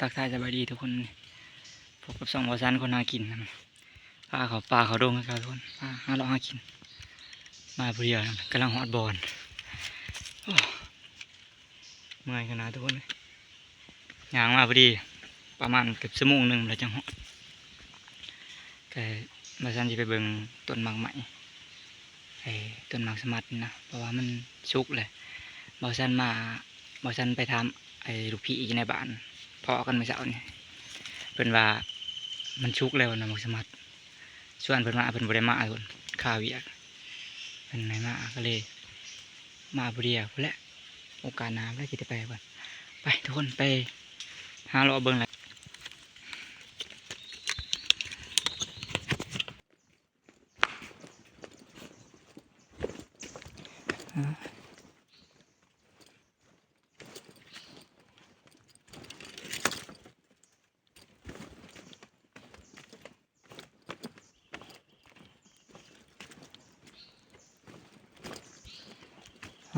ทักทายสบายดีทุกคนพบกับสองวอซันคนหากินนะปลาเขาปลาเขาโดงกันครับทุกคนปลาหาเราหากิน มาเปรียวนะกำลังหอดบอลเมื่อยขนาดทุกคนย่างมาพอดี ประมาณเกือบชั่วโมงหนึ่งแล้วจังหอดแต่มาซันจะไปเบิ่งต้นหมากใหม่ไอ้ต้นหมากสมัดนะเพราะว่ามันชุกเลยบอซันมาบอซันไปทำไอ้ลูกพี่อีกในบ้าน อกันเมื่อเช้านี่เพิ่นว่ามันชุกแล้วนะมากสมัดชวนเพิ่นมาเพิ่นบ่ได้มาคนข้าวเวียกเป็นไหนมาก็เลย มาบเรียพุ่นแหละโอกาสน้ำแล้วจะไปก่อนไปทุกคนไปหาเราเบิ้งเลยหา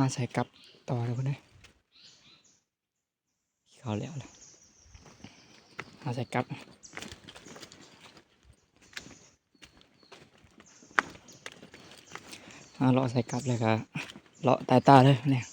าใส่กลับต่อเลยคนนี้เขาแล้วเลยหาใส่กลับหาเลาะใส่กลับเลยครับเลาะตายตาเลยเนี่ย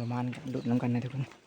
ประมาณดูดน้ำกันนะทุกคน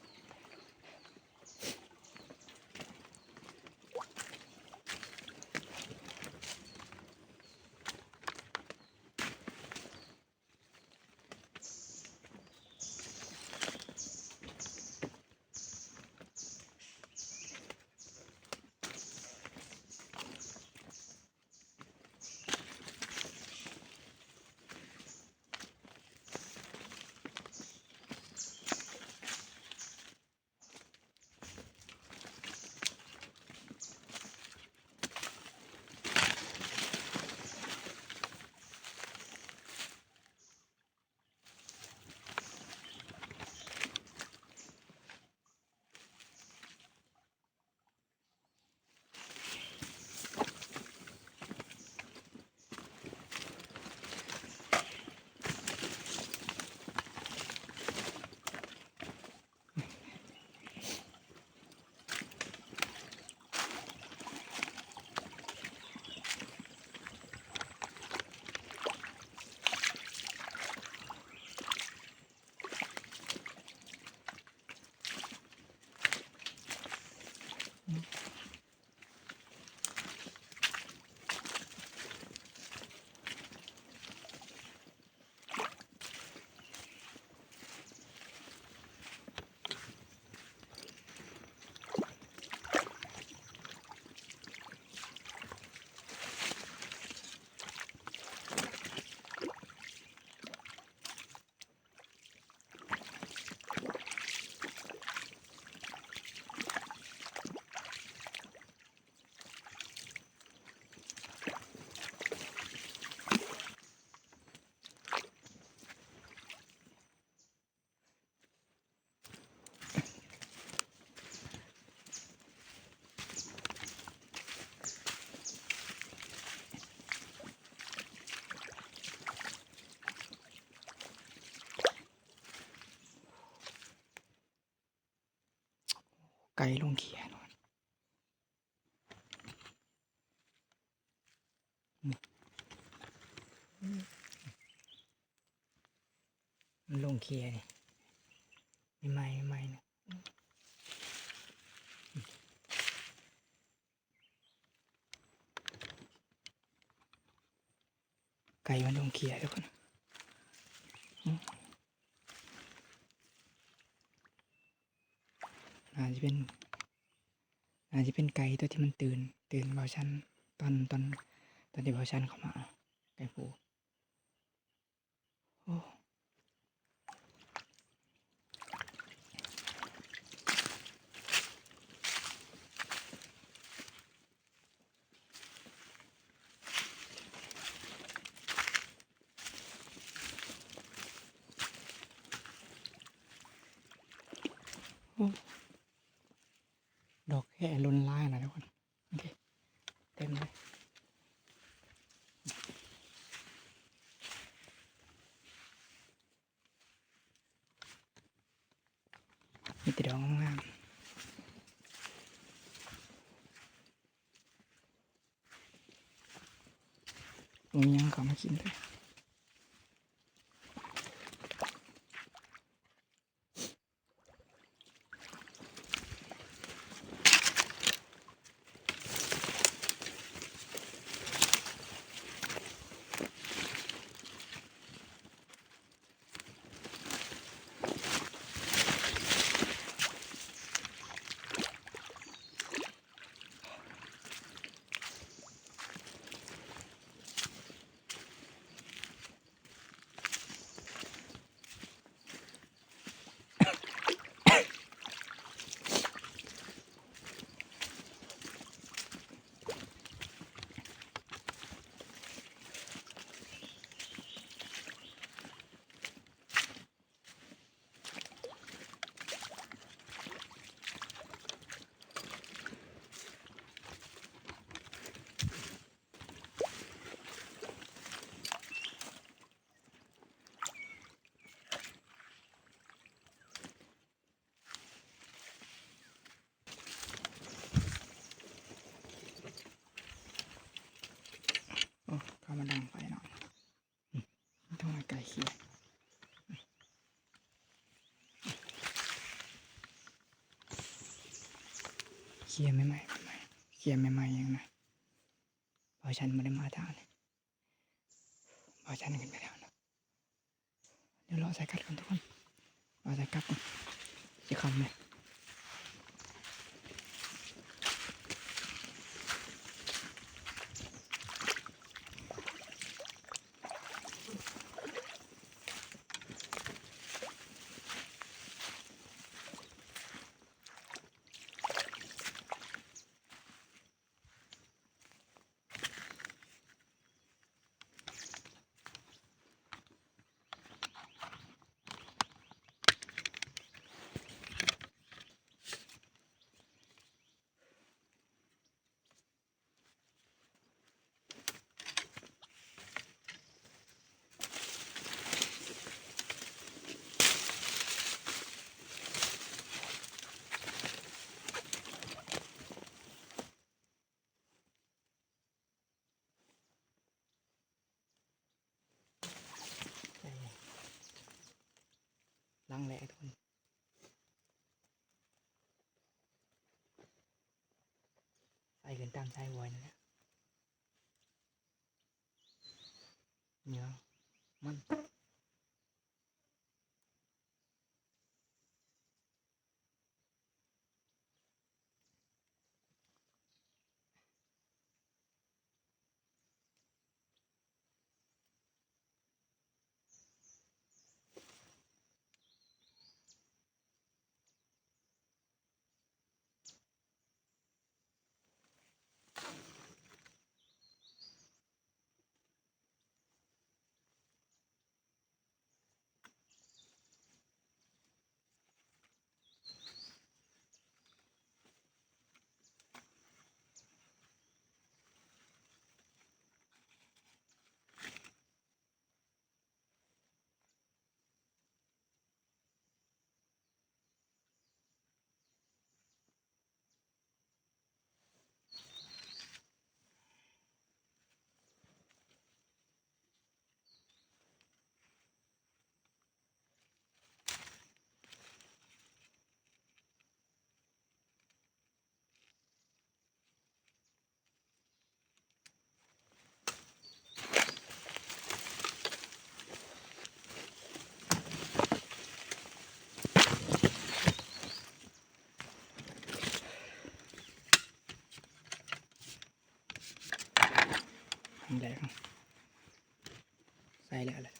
ไก่ลงเขียนอนมันลงเขียนี่ไม่ไม่ไม่ไม่นะไก่มันลงเขียทุกคนอืมอา จจะเป็น อาจจะเป็นไก่ตัวที่มันตื่น ตื่นเบาชันตอนตอนตอนที่เบาชันเข้ามาไก่ปูโอ้ดอกแค่ล้นลายนะทุกคนโอเคเต็มเลยมี แต่ดอกงามๆผมยังเขามากินเลย ต้องมาไกลเคียงเคลียร์ไม่ไหมไม่ไหมเคลียร์ไม่ไหมยังไงพราะฉันไม่ได้มาทางนี้เพราะฉันขึ้นไปแล้วนะเดี๋ยวรอใส่กัดก่อนทุกคนรอใส่กัดก่อนจะคำเลย ใส่กันตามชายวัยนั่นแหละเนี่ยมัน ใส่แล้วแหละ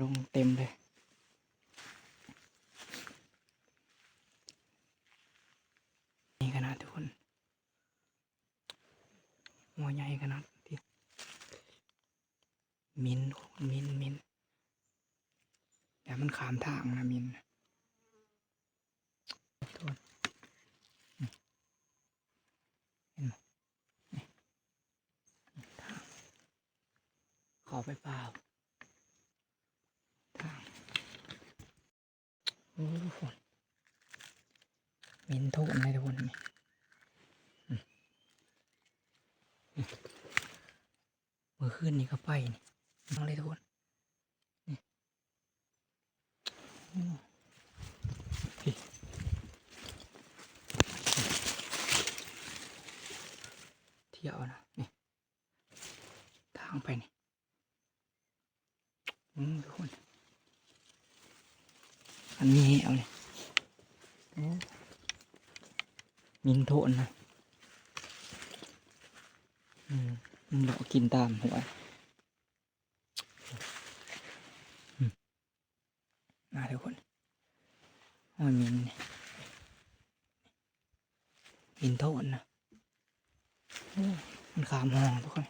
ลงเต็มเลย นี่ขนาดทุกคนหัวใหญ่ขนาดที่มินมินมินแต่มันขามทางนะมินทุกคนนี่เห็นไหมนี่ทางขอไปเปล่าทางโอ้ทุกคนมินโทนเลยทุกคนนี่ เมื่อนนี้ก็ไปนี่น้องเลยทุกคนนี่เที่ยวนะนี่ทางไปนี่อืมทุกคนอันนี้เอาเลยโอ้มินโทนนะ อืม มันบอกินตามหัวมาทุกคนอ้ยมินมินโทนนะมันขามห้องทุกคน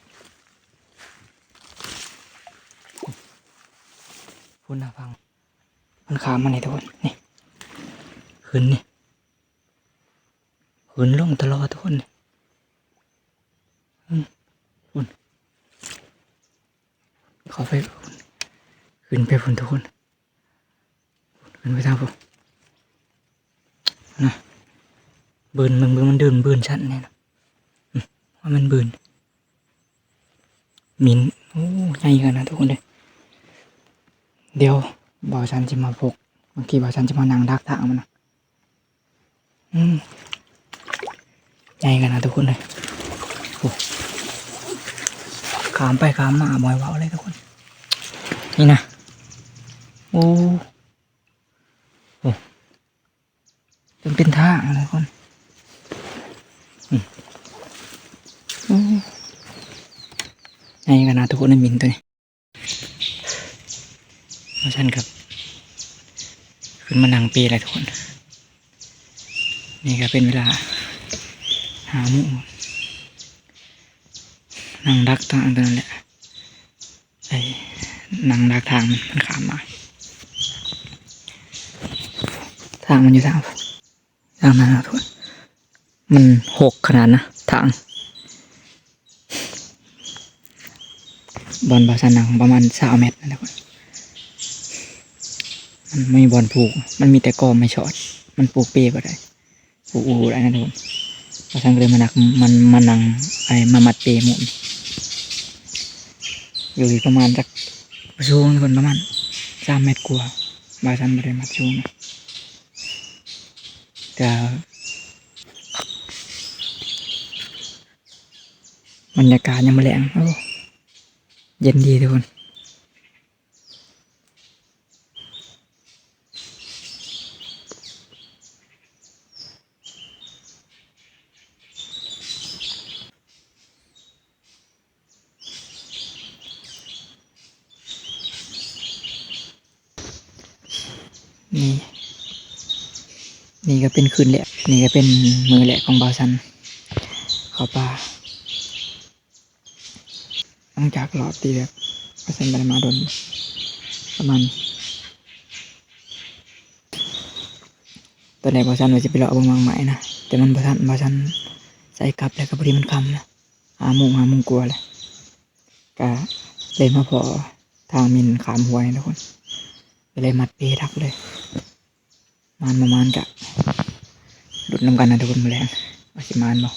พุ่นะฟัง มันขามมานี่ทุกคน นี่ ขึ้นนี่ ขึ้นลงตลอดทุกคนนี่ ขอไปขึ้นไปบนทุกคนขึ้นไปทางผมนะเบืนมึงเบืนมันเดินเบืนชั้นเนี่ยนะว่ามันเบืนมินโอ้ใหญ่กันนะทุกคนเลยเดี๋ยวบ่าวชันจะมาพกบางทีบ่าวชันจะมานั่งดักทางมันนะอืมใหญ่กันนะทุกคนเลยขามไปขามมาบ่อยเว้าเลยทุกคน นี่นะโอ้โอ้เป็นเป็นทางเลยทุกคนอืมโอ้นี่กันนะทุกคนในมินตัวนี้มาชันครับ ขึ้นมานั่งปีอะไรทุกคน นี่ก็เป็นเวลา หาหมูนั่งดักทางตรงนั้นแหละไอ้ นั่งดักทางมันขามมา ทางมันอยู่ทางทางนั้นนะทุกคนมันหกขนาดนะทางบอลบาสนังประมาณสามเมตรนะทุกคนมันไม่มีบอลผูก มันมีแต่กอไม่ช็อตมันปลูกเปรย์ก็ได้ปลูกอูได้นะทุกคนบาสันเลยมานักมันมานังไอ้มามัดเปรย์หมุนอยู่ประมาณสัก สูงคนประมาณสามเมตรกว่าบาซันไม่ได้มัดช่วงนะแต่บรรยากาศยังไม่แรงโอ้เย็นดีทุกคน นี่ก็เป็นคืนแหละนี่ก็เป็นมือแหละของบาซันเขาป่าหลังจากรอบตีแบบบาซันไปมาโดนประมาณตอนแรกบาซันว่าจะไปรอเอาบางไม้นะแต่มันบาซันบาซันใส่กลับแล้วก็พอดีมันคำนะหามุงหามุงกลัวเลยก็เลยมาพอทางมินขามหัวนี่ทุกคนเลยมัดเปทักเลยมานประมาณกะ น้ำกันนะทุกคนมาแรงว่าสิมานบ่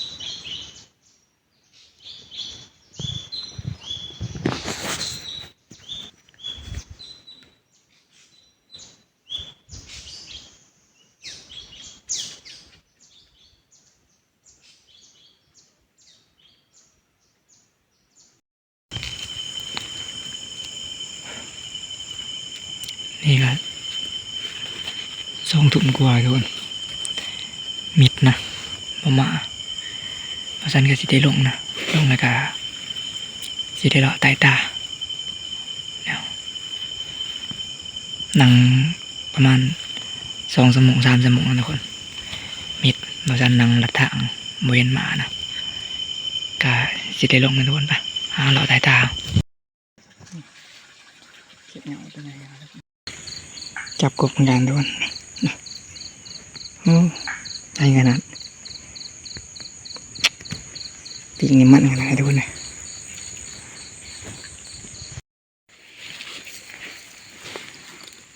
นี่ครับสองถุงกว่าทุกคน มิดนะประมาเพราะฉันก็สิได้ลงนะลงแล้วก็สิได้เลาะใต้ตาแล้วนั่งประมาณสองสมองสามสมองนะทุกคน มิดบาซันนั่งหลัดทางบริเวณหมานะก็สิได้ลงนะทุกคนปะหาเราตายตาเก็บเงาจับกบเหมือนกันทุกคนโอ้ ใจขนาดปีกนี่มันขนาดไหนทุกคนเลย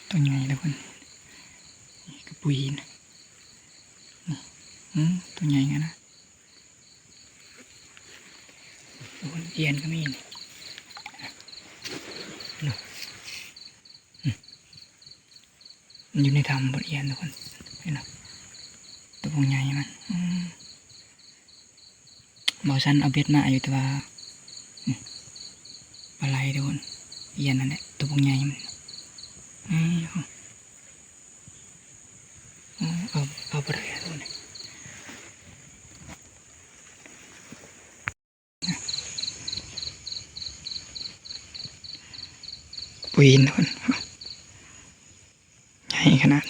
ตัวใหญ่ทุกคนนี่กระปุยนะ อืมตัวใหญ่ไงนะโอ้ยเอียนก็มีนี่ดูอืมมันอยู่ในถ้ำบนเอียนทุกคนเห็นไหมตัวพงใหญ่มันอืม บอสันเอาเบ็ดมาอยู่แต่ว่าอืมปลาไหลทุกคนเอียนนั่นแหละตัวพงใหญ่มันเอาเอาไปเลยทุกคนปุยนทุกคนใหญ่ขนาด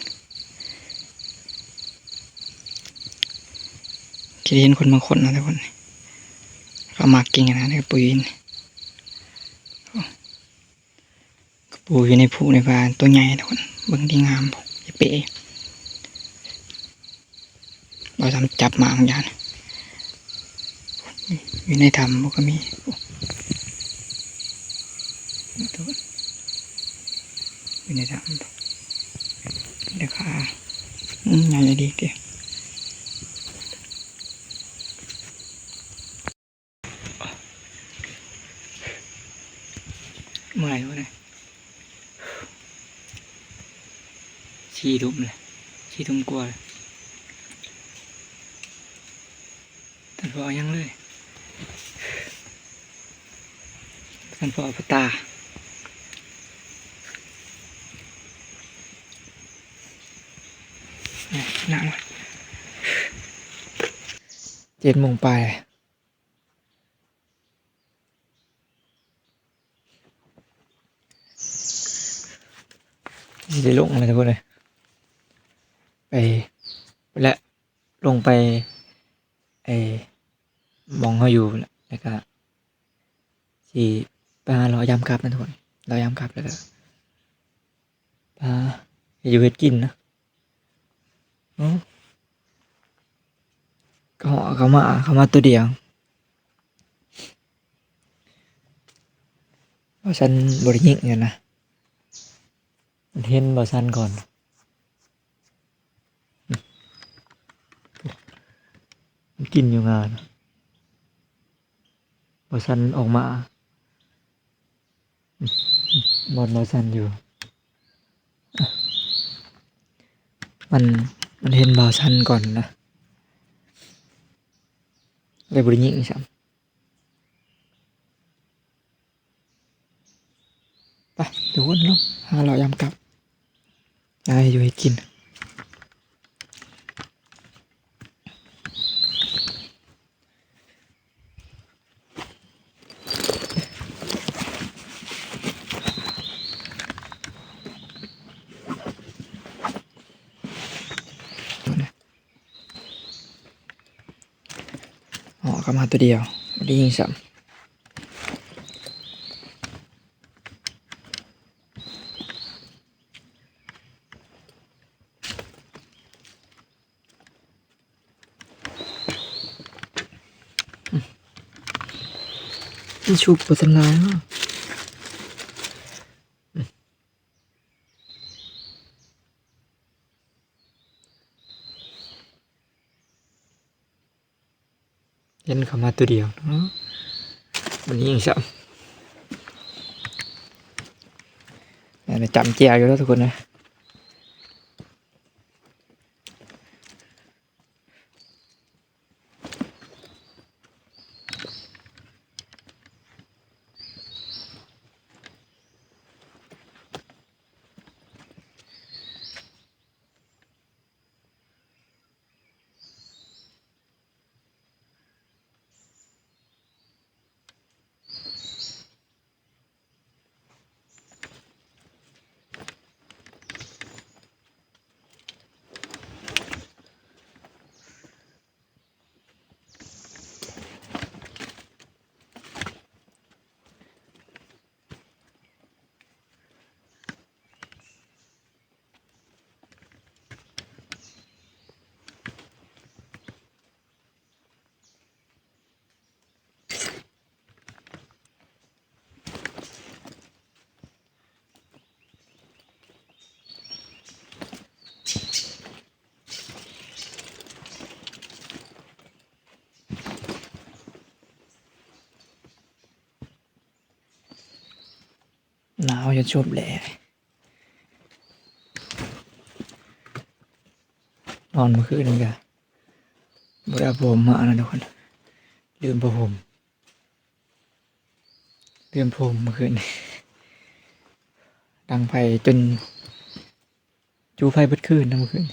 คิดเห็นคนบางคนนะทุกคน เขามักกินกันนะในปีนกระปูอยู่ในผูในพานตัวใหญ่ทุกคนเบิ่งที่งามบอกอย่าเป๋เราทำจับหมาบางยางอยู่ในถ้ำบก็มีทุกคนอยู่ในถังเดี๋ยวขาอืมใหญ่ดีเดียวเมื่อไหร่วะเนี่ย ชี้ทุ่มเลยชี้ทุ่มกลัวเลยท่านพอยังเลยท่านพอเอาปากตาเนี่ยหนังเจ็ดโมงไปลยสิได้ลงอะไรทุกคนเลย ไปไปและลง ไปไอ้มองเขาอยู่นั่นแล้วก็สี่ปลาเรายำกลับนะทุกคนเรายำกลับแล้วก็ปลาอยู่เฮ็ดกินนะก็เหาเขามาเขามาตัวเดียวบอชันบริยิงกันนะมันเห็นบอชันก่อนมัน กินอยู่งานบอชันออกมาบอลบอชันอยู่ มันมันเห็นบาวชันก่อนนะเลยบริยิงใช่ไปเดี๋ยววนลงหาเรายำกลับยายอยู่ให้กิน อ๋อกลับมาตัวเดียวบริยิงซ้ำที่ชุบปัสลายว่ะเห็นเขา มาตัวเดียวเนาะบริยิงซ้ำเนี่ยจำเจียวอยู่แล้วทุกคนนะาวจะชบแหล่นอนเมื่อคืนนี่กะบริผมมานะทุกคนลืมผ้าห่มลืมผมเมื่อคืนดังไฟจนจูไฟเบิดคืนนะเมื่อคืน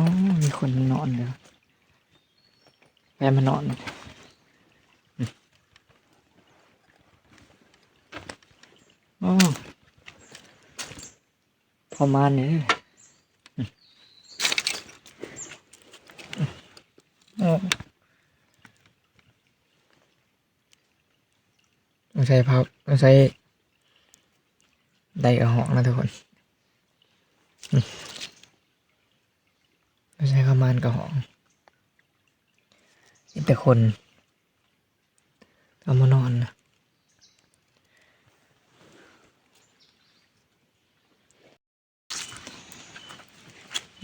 อ๋อมีคนนอนเลยแวะมานอนอืมอ๋อพอมาเนี่ยต้องใช้พับต้องใช้ไดเอาหอกนะทุกคน ไม่ใช่ข้าวมันกระหองนี่แต่คนเอามานอนนะ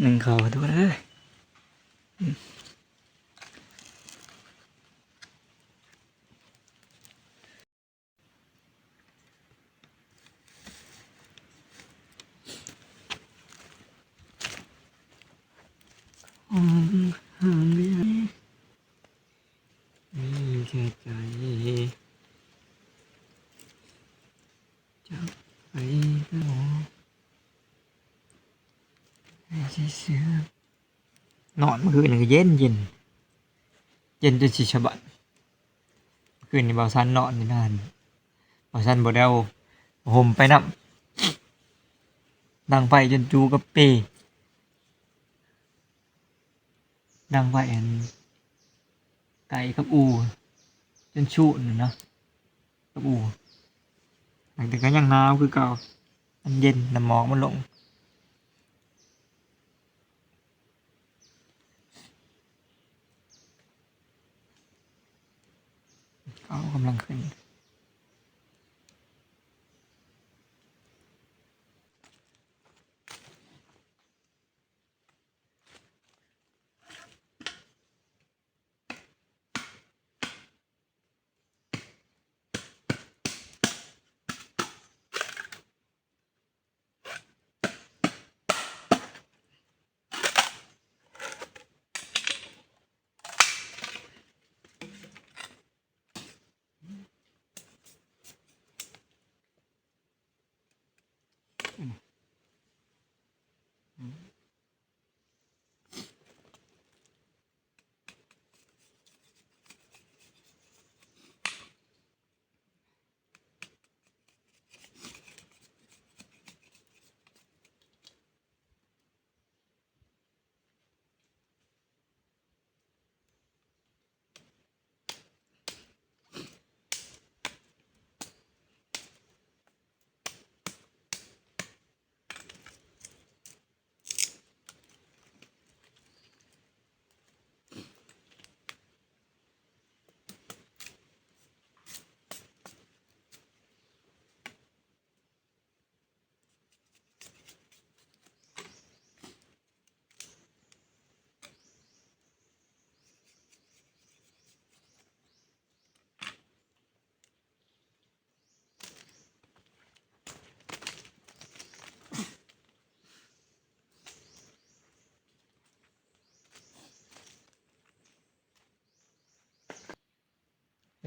หนึ่งเขาดูนะ อ้ยอืมอืมห่างไม่นี่แค่ใจจะไปก็หมอไม่ใช่เสือนอนเมื่อคืนนี่ก็เย็นเย็นเย็นจนชิชะบัดเมื่อคืนนี่เบาซันนอนนี่นานเบาซันบ่ได้เอาห่มไปนำดังไฟจนจูกับเปดังไฟอันจูกับอูหลังจากก็ยั งหนาวคือเก่ามันเย็นน้ำหมอกมันลงเขา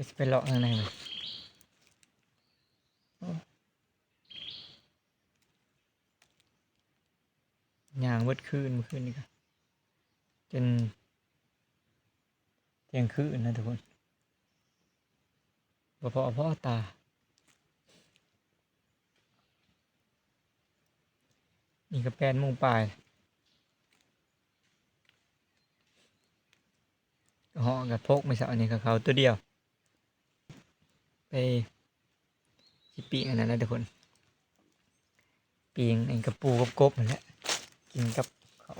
ดี๋ยวจะไปเลาะข้างในเลยโอ้ย่างเบิดคืนมื่อคืนนี่ก็จนเที่ยงคืนนะทุกคนบ่พอพ่อตานี่ก็แปดโมงปลายหาะกับพกไม่สาวนี่กับเขาตัวเดียว ไปสิปีกันนั้นะทุกคน ปีงไอ้กระปูกับกบนั่นแหละกินกับเขา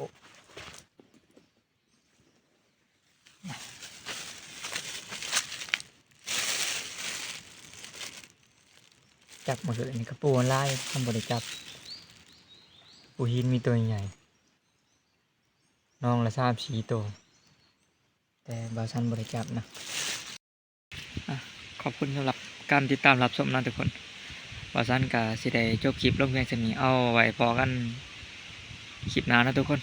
จับหมาเลยนี่กระปูมันไล่ทำบริจับ ปูหินมีตัวใหญ่ น้องละสามสีตัว แต่บาซันบริจับนะะขอบคุณสำหรับ การติดตามรับชมนะทุกคนบาซันกับสิได้จบคลิปลงเพียงสนีเอาไว้พอกันคลิปหน้านะทุกคน